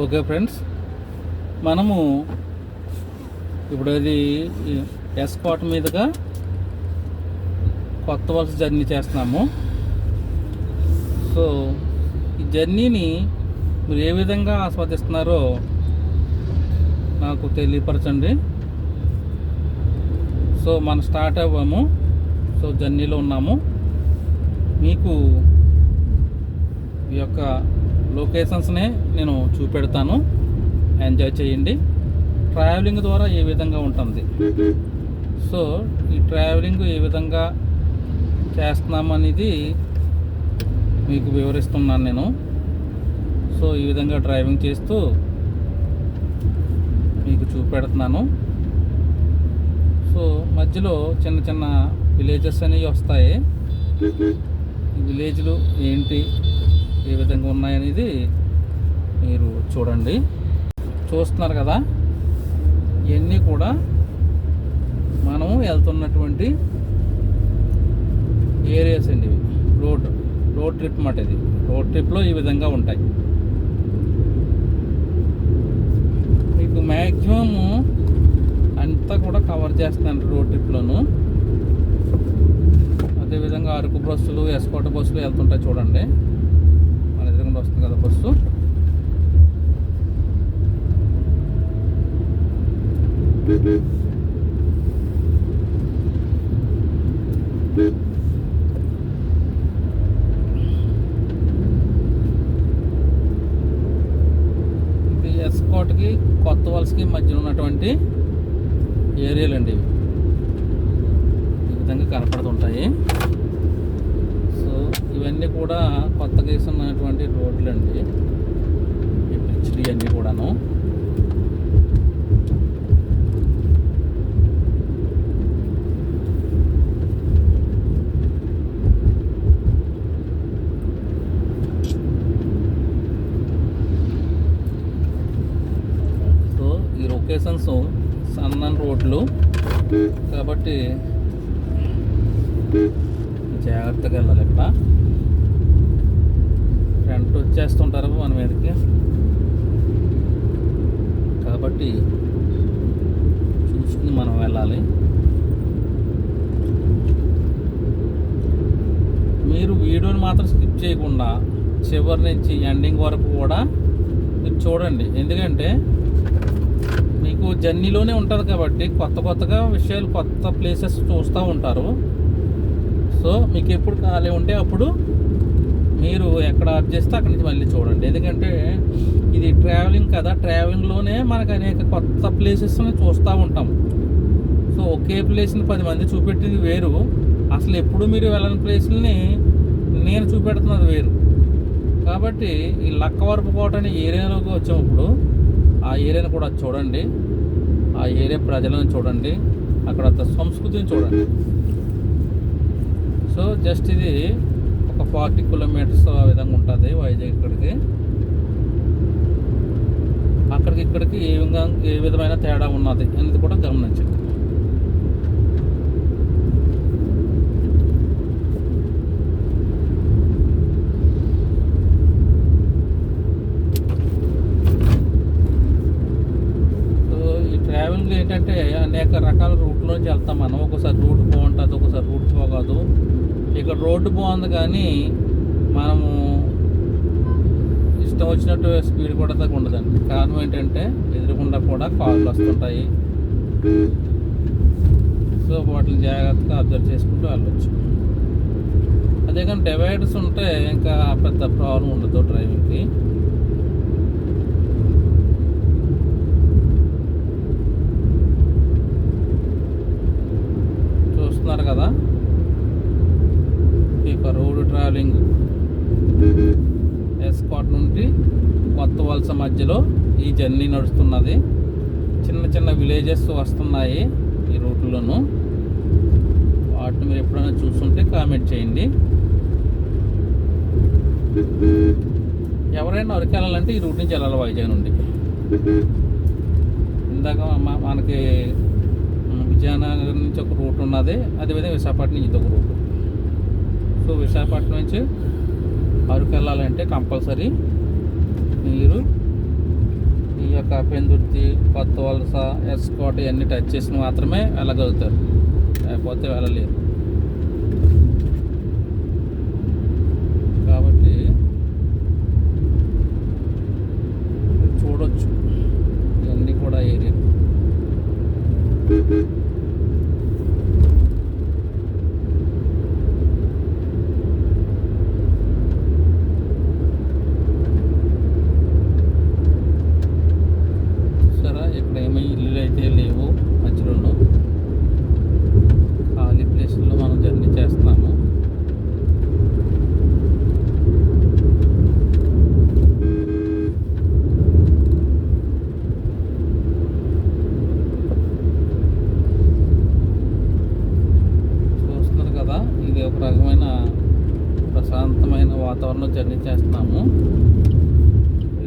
Okay friends మనము ఇప్పుడు అది ఎస్కాట్ మీదుగా కొత్త వలస జర్నీ చేస్తున్నాము. సో ఈ జర్నీని మీరు ఏ విధంగా ఆస్వాదిస్తున్నారో నాకు తెలియపరచండి. సో మనం స్టార్ట్ అవ్వాము. సో జర్నీలో ఉన్నాము. మీకు ఈ యొక్క లొకేషన్స్నే నేను చూపెడతాను. ఎంజాయ్ చేయండి. ట్రావెలింగ్ ద్వారా ఏ విధంగా ఉంటుంది? సో ఈ ట్రావెలింగ్ ఏ విధంగా చేస్తున్నామనేది మీకు వివరిస్తున్నాను నేను. సో ఈ విధంగా డ్రైవింగ్ చేస్తూ మీకు చూపెడుతున్నాను. సో మధ్యలో చిన్న చిన్న విలేజెస్ అనేవి వస్తాయి. విలేజ్లు ఏంటి? ఏ విధంగా ఉన్నాయనేది మీరు చూడండి. చూస్తున్నారు కదా? ఇవన్నీ కూడా మనం వెళ్తున్నటువంటి ఏరియాస్ అండి ఇవి. రోడ్ రోడ్ ట్రిప్ మాట ఇది. రోడ్ ట్రిప్లో ఈ విధంగా ఉంటాయి. మీకు మ్యాక్సిమము అంతా కూడా కవర్ చేస్తున్నాను రోడ్ ట్రిప్లోను. అదేవిధంగా అరకు బస్సులు ఎస్కోట బస్సులు వెళ్తుంటాయి చూడండి. ఎదురుగుండా వస్తుంది కదా బస్సు ఇది ఎస్కోట్కి కొత్త వలసకి మధ్యన ఉన్నటువంటి ఏరియాలు అండి ఇవి ఈ విధంగా కనపడుతుంటాయి సో ఇవన్నీ కూడా కొత్తగా వేస్తున్నటువంటి రోడ్లు అండి ఈ బ్రిడ్జ్లు ఇవన్నీ కూడాను సో ఈ లొకేషన్స్ సన్నని రోడ్లు కాబట్టి జాగ్రత్తగా వెళ్ళాలి ఇక్కడ ఫ్రంట్ వచ్చేస్తుంటారు మన మీదకి. కాబట్టి చూసుకుని మనం వెళ్ళాలి. మీరు వీడియోని మాత్రం స్కిప్ చేయకుండా చివరి నుంచి ఎండింగ్ వరకు కూడా మీరు చూడండి. ఎందుకంటే మీకు జర్నీలోనే ఉంటుంది కాబట్టి కొత్త కొత్తగా విషయాలు కొత్త ప్లేసెస్ చూస్తూ ఉంటారు. సో మీకు ఎప్పుడు ఖాళీ ఉంటే అప్పుడు మీరు ఎక్కడ ఆఫ్ చేస్తే అక్కడి నుంచి మళ్ళీ చూడండి. ఎందుకంటే ఇది ట్రావెలింగ్ కదా ట్రావెలింగ్లోనే మనకు అనేక కొత్త ప్లేసెస్ని చూస్తూ ఉంటాం. సో ఒకే ప్లేస్ని పది మంది చూపెట్టింది వేరు. అసలు ఎప్పుడు మీరు వెళ్ళని ప్లేస్ని నేను చూపెడుతున్నది వేరు. కాబట్టి ఈ లక్కవరపు కోట అనే ఏరియాలోకి వచ్చినప్పుడు ఆ ఏరియాను కూడా చూడండి. ఆ ఏరియా ప్రజలను చూడండి. అక్కడ సంస్కృతిని చూడండి. సో జస్ట్ ఇది ఒక ఫార్టీ కిలోమీటర్స్ ఆ విధంగా ఉంటుంది వైజాగ్ ఇక్కడికి. అక్కడికి ఇక్కడికి ఏ విధంగా ఏ విధమైన తేడా ఉన్నది అనేది కూడా గమనించండి సో ఈ ట్రావెలింగ్ ఏంటంటే అనేక నుంచి వెళ్తాం మనం. ఒకసారి రూట్ బాగుంటుంది ఒకసారి రూట్ బాగోదు ఇక్కడ రోడ్డు బాగుంది కానీ మనము ఇష్టం వచ్చినట్టు స్పీడ్ కూడా తగ్గ ఉండదండి. కారణం ఏంటంటే ఎదురుగుండా కూడా కాళ్ళు వస్తుంటాయి. సో వాటిని జాగ్రత్తగా అబ్జర్వ్ చేసుకుంటూ వెళ్ళొచ్చు. అదే కానీ డివైడర్స్ ఉంటే ఇంకా పెద్ద ప్రాబ్లం ఉండదు డ్రైవింగ్కి చూస్తున్నారు కదా ఈ యొక్క రోడ్ ట్రావెలింగ్ ఎస్కాట్ నుండి కొత్త వలస మధ్యలో ఈ జర్నీ నడుస్తున్నది. చిన్న చిన్న విలేజెస్ వస్తున్నాయి ఈ రూట్లోను. వాటిని మీరు ఎప్పుడైనా చూస్తుంటే కామెంట్ చేయండి. ఎవరైనా వరకు వెళ్ళాలంటే ఈ రూట్ నుంచి వెళ్ళాలి వైజాగ్ నుండి. ఇందాక మనకి విజయనగరం నుంచి ఒక రూట్ ఉన్నది. అదేవిధంగా విశాఖపట్నం నుంచి ఒక రూట్. సో విశాఖపట్నం నుంచి అరకు వెళ్ళాలంటే కంపల్సరీ మీరు ఈ యొక్క పెందుర్తి కొత్త వలస ఎస్కోట్ ఇవన్నీ టచ్ చేసిన మాత్రమే వెళ్ళగలుగుతారు. లేకపోతే వెళ్ళలేరు కాబట్టి మీరు చూడొచ్చు ఇవన్నీ కూడా ఏరియా సరే ఇక్కడ ఏమీ ఇల్లులు అయితే లేవు మధ్యలో ఖాళీ ప్లేస్లో మనం జర్నీ చేస్తున్నాము చూస్తున్నారు కదా ఇది ఒక రకమైన ప్రశాంతమైన వాతావరణంలో జర్నీ చేస్తున్నాము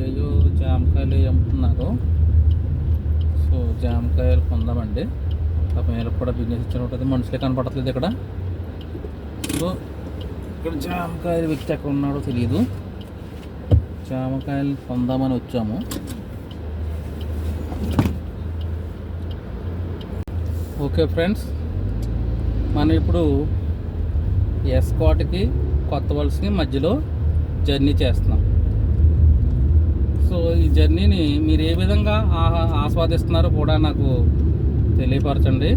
అయ్యో జామకాయలు అమ్ముతున్నారు సో జామకాయలు కొందామండి పాపం వీళ్ళకి కూడా బిజినెస్ ఇచ్చిన ఉంటుంది మనుషులే ఇక్కడ. సో ఇక్కడ జామకాయలు వ్యక్తి ఎక్కడ ఉన్నాడో తెలియదు జామకాయలు కొందామని వచ్చాము. ఓకే ఫ్రెండ్స్ మనం ఇప్పుడు ఎస్కాట్కి కొత్త వలసకి మధ్యలో జర్నీ చేస్తున్నాం. సో ఈ జర్నీని మీరు ఏ విధంగా ఆస్వాదిస్తున్నారో కూడా నాకు తెలియపరచండి.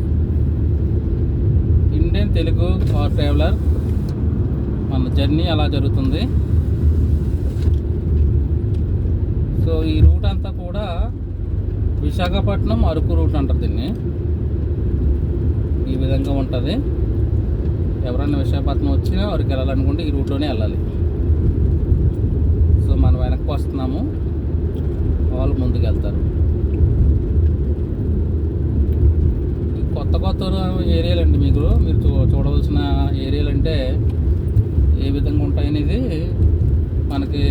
Indian Telugu car traveller. మన జర్నీ అలా జరుగుతుంది. సో ఈ రూట్ అంతా కూడా విశాఖపట్నం అరకు రూట్ అంటారు దీన్ని. ఈ విధంగా ఉంటుంది. ఎవరైనా విశాఖపట్నం వచ్చినా అరకు వెళ్ళాలనుకుంటే ఈ రూట్లోనే వెళ్ళాలి. సో మనం వెనక్కి వస్తున్నాము. వాళ్ళు ముందుకు వెళ్తారు ఈ కొత్త కొత్త ఏరియాలు అండి మీకు. మీరు చూ చూడవలసిన ఏరియాలు అంటే ఏ విధంగా ఉంటాయనేది మనకి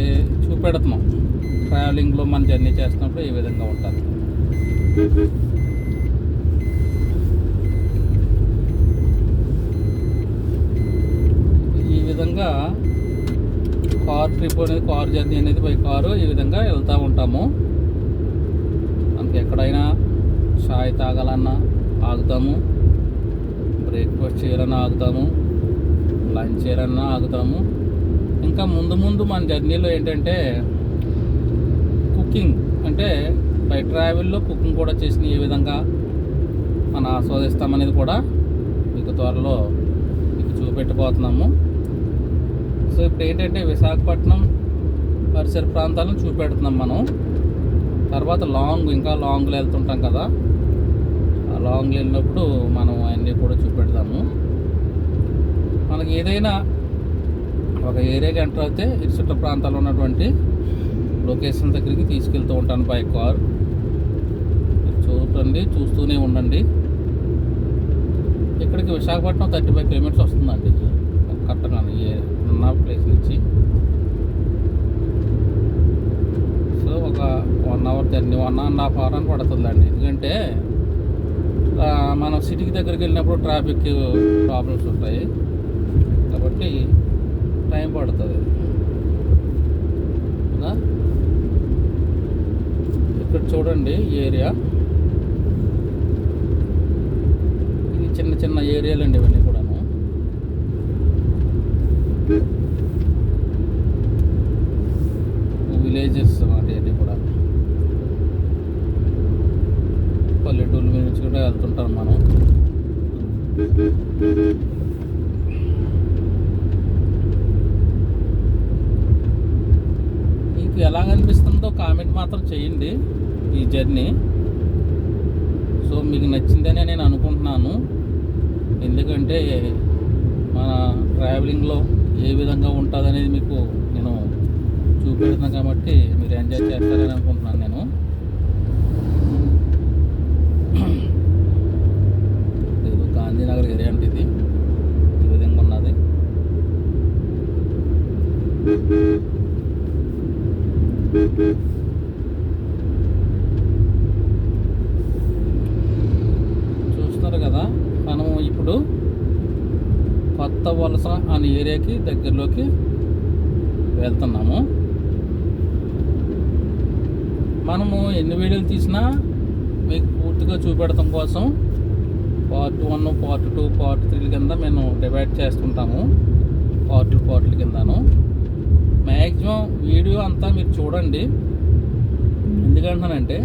చూపెడుతున్నాం. ట్రావెలింగ్లో మన జర్నీ చేస్తున్నప్పుడు ఏ విధంగా ఉంటుంది ఈ విధంగా కార్ ట్రిప్ అనేది కార్ జర్నీ అనేది బై కారు ఈ విధంగా వెళ్తూ ఉంటాము. మనకి ఎక్కడైనా చాయ్ తాగాలన్నా ఆగుతాము. బ్రేక్ఫాస్ట్ చేయాలన్నా ఆగుతాము. లంచ్ చేయాలన్నా ఆగుతాము. ఇంకా ముందు ముందు మన జర్నీలో ఏంటంటే కుకింగ్ అంటే బై ట్రావెల్లో కుకింగ్ కూడా చేసిన ఏ విధంగా మనం ఆస్వాదిస్తామనేది కూడా మీకు త్వరలో మీకు చూపెట్టబోతున్నాము. సో ఇప్పుడు ఏంటంటే విశాఖపట్నం పరిసర ప్రాంతాలను చూపెడుతున్నాం మనం. తర్వాత లాంగ్ ఇంకా లాంగ్లో వెళ్తుంటాం కదా. లాంగ్ వెళ్ళినప్పుడు మనం అన్నీ కూడా చూపెడతాము. మనకి ఏదైనా ఒక ఏరియాకి ఎంటర్ అయితే ఇరుచుట్ట ప్రాంతాల్లో ఉన్నటువంటి లొకేషన్ దగ్గరికి తీసుకెళ్తూ ఉంటాను బై కార్. చూడండి చూస్తూనే ఉండండి. ఇక్కడికి విశాఖపట్నం థర్టీ ఫైవ్ కిలోమీటర్స్ వస్తుందండి. కరెక్ట్గా ఏ ఉన్న ప్లేస్ నుంచి. సో ఒక one hour journey one and half hour అని పడుతుందండి. ఎందుకంటే మనం సిటీకి దగ్గరికి వెళ్ళినప్పుడు ట్రాఫిక్ ప్రాబ్లమ్స్ ఉంటాయి. కాబట్టి టైం పడుతుంది. ఇక్కడ చూడండి ఏరియా. ఇది చిన్న చిన్న ఏరియాలు అండి ఇవన్నీ కూడాను. విలేజెస్ అన్నమాట కూడా పల్లెటూరు మీద నుంచి కూడా వెళ్తుంటాం మనం మీకు ఎలా అనిపిస్తుందో కామెంట్ మాత్రం చేయండి ఈ జర్నీ. సో మీకు నచ్చిందనే నేను అనుకుంటున్నాను. ఎందుకంటే మన ట్రావెలింగ్లో ఏ విధంగా ఉంటుంది అనేది మీకు నేను చూపెడుతున్నాను కాబట్టి మీరు ఎంజాయ్ చేస్తారని అనుకుంటున్నాను నేను ఇది గాంధీనగర్ ఏరియా అంటే ఇది ఈ విధంగా ఉన్నది చూస్తున్నారు కదా మనం ఇప్పుడు కొత్త వలస అనే ఏరియాకి దగ్గరలోకి వెళ్తున్నాము. మనము ఎన్ని వీడియోలు తీసినా మీకు పూర్తిగా చూపెడతాం కోసం part one part two part three కింద మేము డివైడ్ చేస్తుంటాము. పార్ట్లు పార్ట్ల కిందను. మ్యాక్సిమం వీడియో అంతా మీరు చూడండి. ఎందుకంటానంటే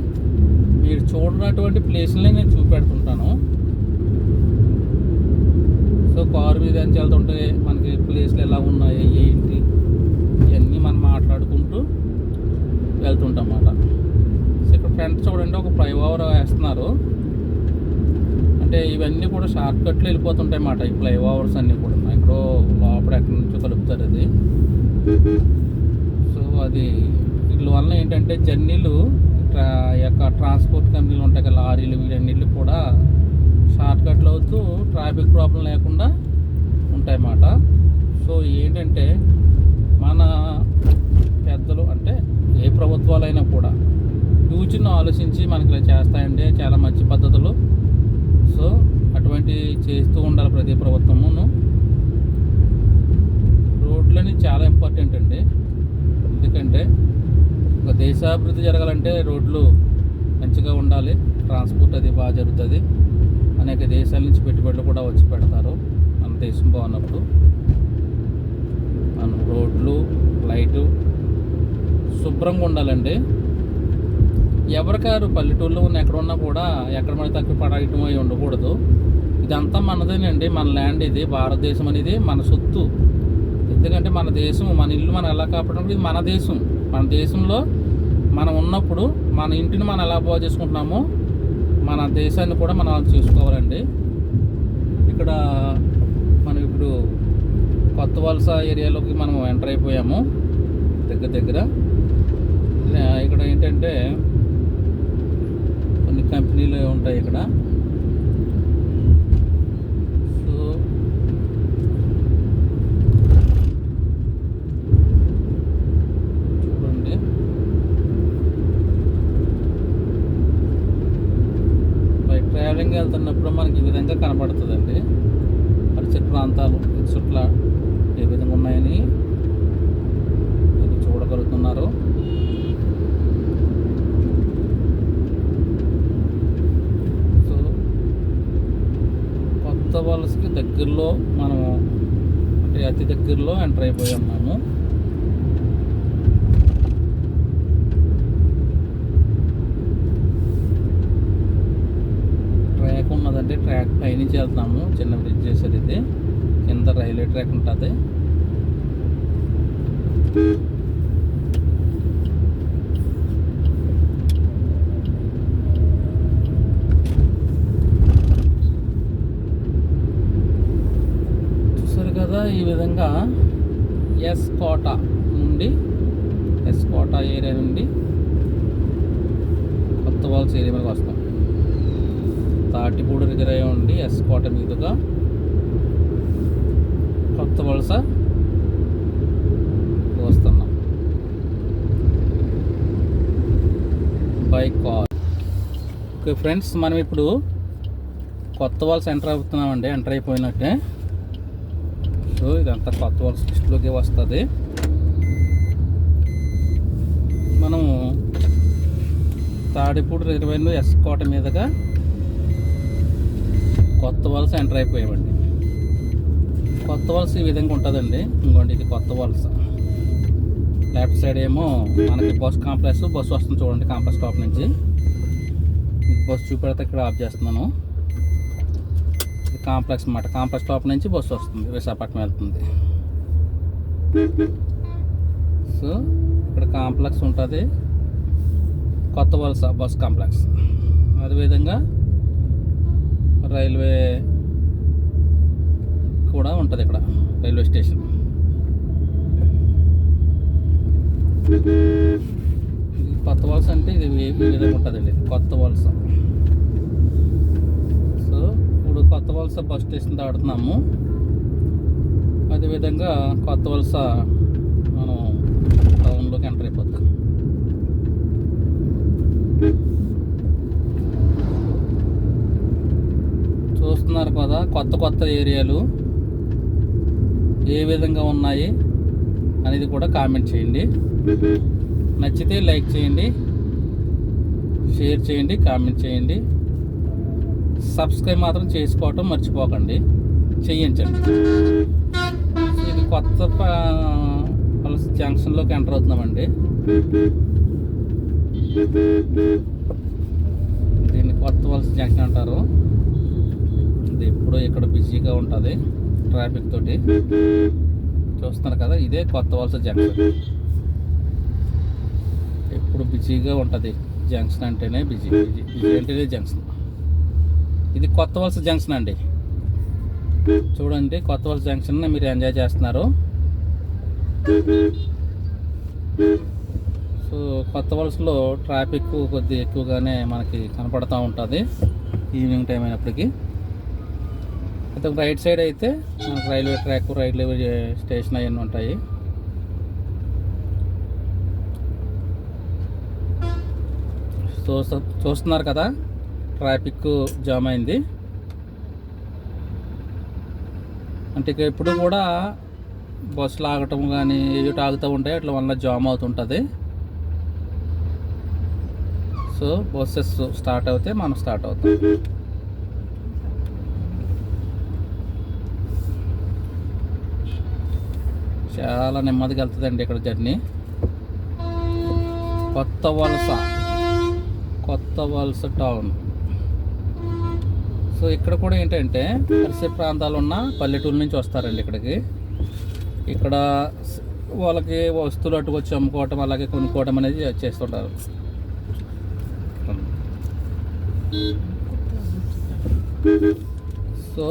మీరు చూడనటువంటి ప్లేస్లనే నేను చూపెడుతుంటాను. సో కారు మీద ఎంత వెళ్తుంటే ప్లేస్లు ఎలా ఉన్నాయి ఏంటి? ఇవన్నీ మనం మాట్లాడుకుంటూ వెళ్తుంటాం అన్నమాట సో ఇక్కడ ఫ్రంట్ చూడండి ఒక ఫ్లైఓవర్ వేస్తున్నారు. అంటే ఇవన్నీ కూడా షార్ట్ కట్లు వెళ్ళిపోతుంటాయి అన్నమాట ఈ ఫ్లైఓవర్స్ అన్నీ కూడా. ఎక్కడో లోపల ఎక్కడి నుంచో కలుపుతారు అది. సో అది వీటి వలన ఏంటంటే జర్నీలు ట్రా యొక్క ట్రాన్స్పోర్ట్ కంపెనీలు ఉంటాయి కదా లారీలు వీటన్నిటికి కూడా షార్ట్ కట్లు అవుతూ ట్రాఫిక్ ప్రాబ్లం లేకుండా ఉంటాయన్నమాట. సో ఏంటంటే మన పెద్దలు అంటే ఏ ప్రభుత్వాలైనా కూడా ఫ్యూచర్ను ఆలోచించి మనకి ఇలా చేస్తాయంటే చాలా మంచి పద్ధతులు. సో అటువంటి చేస్తూ ఉండాలి ప్రతి ప్రభుత్వమును. రోడ్లని చాలా ఇంపార్టెంట్ అండి. ఎందుకంటే ఒక దేశాభివృద్ధి జరగాలంటే రోడ్లు మంచిగా ఉండాలి ట్రాన్స్పోర్ట్ అది బాగా జరుగుతుంది. అనేక దేశాల నుంచి పెట్టుబడులు కూడా వచ్చి పెడతారు మన దేశం బాగున్నప్పుడు. మనం రోడ్లు లైటు శుభ్రంగా ఉండాలండి. ఎవరికారు పల్లెటూరులో ఉన్న ఎక్కడ ఉన్నా కూడా ఎక్కడ మన తక్కువ పడగటం అయి ఉండకూడదు. ఇదంతా మనదేనండి మన ల్యాండ్ ఇది భారతదేశం అనేది మన సొత్తు. ఎందుకంటే మన దేశం మన ఇల్లు మనం ఎలా కాపాడడం ఇది మన దేశం. మన దేశంలో మనం ఉన్నప్పుడు మన ఇంటిని మనం ఎలా బాగు చేసుకుంటున్నామో మన దేశాన్ని కూడా మనం చూసుకోవాలండి. ఇక్కడ మనం ఇప్పుడు కొత్త వలస ఏరియాలోకి మనం ఎంటర్ అయిపోయాము దగ్గర దగ్గర. ఇక్కడ ఏంటంటే కొన్ని కంపెనీలు ఉంటాయి ఇక్కడ. సో చూడండి. బైక్ ట్రావెలింగ్ వెళ్తున్నప్పుడు మనకి ఈ విధంగా కనబడుతుందండి పరిసర ప్రాంతాలు చుట్ల ఏ విధంగా ఉన్నాయని మీరు చూడగలుగుతున్నారు. సో కొత్త వలసకి దగ్గరలో మనము అంటే అతి దగ్గరలో ఎంటర్ అయిపోయి ఉన్నాము. ట్రాక్ ఉన్నదంటే ట్రాక్ పైనుంచి వెళ్తున్నాము చిన్న బ్రిడ్జ్ చేసేది కింద రైల్వే ట్రాక్ ఉంటుంది? చూసారు కదా ఈ విధంగా ఎస్ కోట నుండి ఎస్ కోట ఏరియా నుండి కొత్త వాల్స్ ఏరియా వరకు వస్తాం. తాటిపూడి దగ్గర ఉండి ఎస్ కోట మీదుగా సార్ వలస వస్తున్నాం. బై కార్ ఓకే ఫ్రెండ్స్ మనం ఇప్పుడు కొత్త వాల్స్ ఎంటర్ అవుతున్నామండి. ఎంటర్ అయిపోయినట్టే. సో ఇదంతా కొత్త వాల్స్ లిస్ట్లోకి వస్తుంది. మనము తాడిపూడి రిజర్వాయర్లో ఎస్ కోట మీదుగా కొత్త వలస ఎంటర్ అయిపోయామండి. కొత్త వలస ఈ విధంగా ఉంటుందండి. ఇంకోండి ఇది కొత్త వలస. లెఫ్ట్ సైడ్ ఏమో మనకి బస్ కాంప్లెక్స్ బస్సు వస్తుంది చూడండి కాంప్లెక్స్ స్టాప్ నుంచి. మీకు బస్సు చూపెడితే ఇక్కడ ఆఫ్ చేస్తున్నాను. ఇది కాంప్లెక్స్ అనమాట కాంప్లెక్స్ స్టాప్ నుంచి బస్సు వస్తుంది విశాఖపట్నం వెళ్తుంది. సో ఇక్కడ కాంప్లెక్స్ ఉంటుంది. కొత్త వలస బస్ కాంప్లెక్స్. అదేవిధంగా రైల్వే కూడా ఉంటుంది ఇక్కడ రైల్వే స్టేషన్. కొత్త వలస అంటే ఇది ఏపీ విధంగా ఉంటుందండి ఇది కొత్త వలస. సో ఇప్పుడు కొత్త వలస బస్ స్టేషన్ దాడుతున్నాము అదేవిధంగా కొత్త వలస మనం టౌన్లోకి ఎంటర్ అయిపోతాం. చూస్తున్నారు కదా కొత్త కొత్త ఏరియాలు. ఏ విధంగా ఉన్నాయి అనేది కూడా కామెంట్ చేయండి. నచ్చితే లైక్ చేయండి షేర్ చేయండి కామెంట్ చేయండి. సబ్స్క్రైబ్ మాత్రం చేసుకోవటం మర్చిపోకండి. చేయించండి ఇది కొత్త జంక్షన్లోకి ఎంటర్ అవుతున్నామండి. దీన్ని కొత్త వలస జంక్షన్ అంటారు. ఇది ఎప్పుడో ఇక్కడ బిజీగా ఉంటుంది. ట్రాఫిక్ తోటి చూస్తున్నారు కదా ఇదే కొత్త వలస జంక్షన్ ఎప్పుడు బిజీగా ఉంటుంది జంక్షన్ అంటేనే బిజీ బిజీ బిజీ అంటేనే జంక్షన్ ఇది కొత్త వలస జంక్షన్ అండి. చూడండి కొత్త వలస జంక్షన్ మీరు ఎంజాయ్ చేస్తున్నారు. సో కొత్త వలసలో ట్రాఫిక్ కొద్దిగా ఎక్కువగానే మనకి కనపడుతూ ఉంటుంది ఈవినింగ్ టైం అయినప్పటికీ. అయితే రైట్ సైడ్ అయితే మనకు రైల్వే ట్రాక్ రైల్వే స్టేషన్ అవన్నీ ఉంటాయి. చూస్త చూస్తున్నారు కదా? ట్రాఫిక్ జామ్ అయింది. అంటే ఇక ఎప్పుడు కూడా బస్సులు ఆగటం కానీ ఎటు ఆగుతూ ఉంటాయి అట్లా వల్ల జామ్ అవుతుంటుంది. సో బస్సెస్ స్టార్ట్ అవుతే మనం స్టార్ట్ అవుతాం. చాలా నెమ్మదిగా వెళ్తుందండి ఇక్కడ జర్నీ. కొత్త వలస. కొత్త వలస టౌన్. సో ఇక్కడ కూడా ఏంటంటే పరిసర ప్రాంతాలు ఉన్న పల్లెటూరు నుంచి వస్తారండి ఇక్కడికి. ఇక్కడ వాళ్ళకి వస్తువులు అట్టుకొచ్చి అమ్ముకోవటం అలాగే కొనుక్కోవటం అనేది చేస్తుంటారు. సో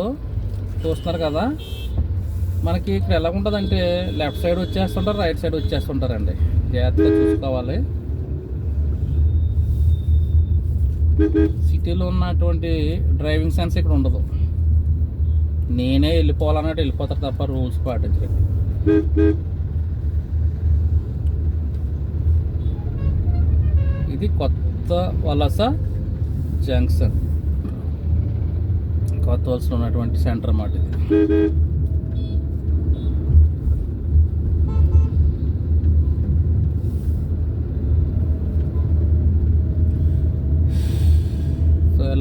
చూస్తున్నారు కదా? మనకి ఇక్కడ ఎలా ఉంటుందంటే లెఫ్ట్ సైడ్ వచ్చేస్తుంటారు రైట్ సైడ్ వచ్చేస్తుంటారండి. జాగ్రత్తగా చూసుకోవాలి. సిటీలో ఉన్నటువంటి డ్రైవింగ్ సెన్స్ ఇక్కడ ఉండదు. నేనే వెళ్ళిపోవాలన్నట్టు వెళ్ళిపోతారు తప్ప రూల్స్ పాటించరు. ఇది కొత్త వలస జంక్షన్. కొత్త వలసలో ఉన్నటువంటి సెంటర్ అన్నమాట ఇది.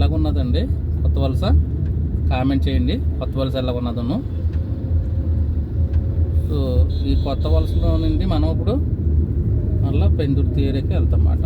ఎలాగున్నదండి? కొత్త వలస? కామెంట్ చేయండి. కొత్త వలస ఎలాగున్నదను? సో ఈ కొత్త వలసలో నుండి మనం ఇప్పుడు మళ్ళీ పెందుడు తీరేకి వెళ్తాం అన్నమాట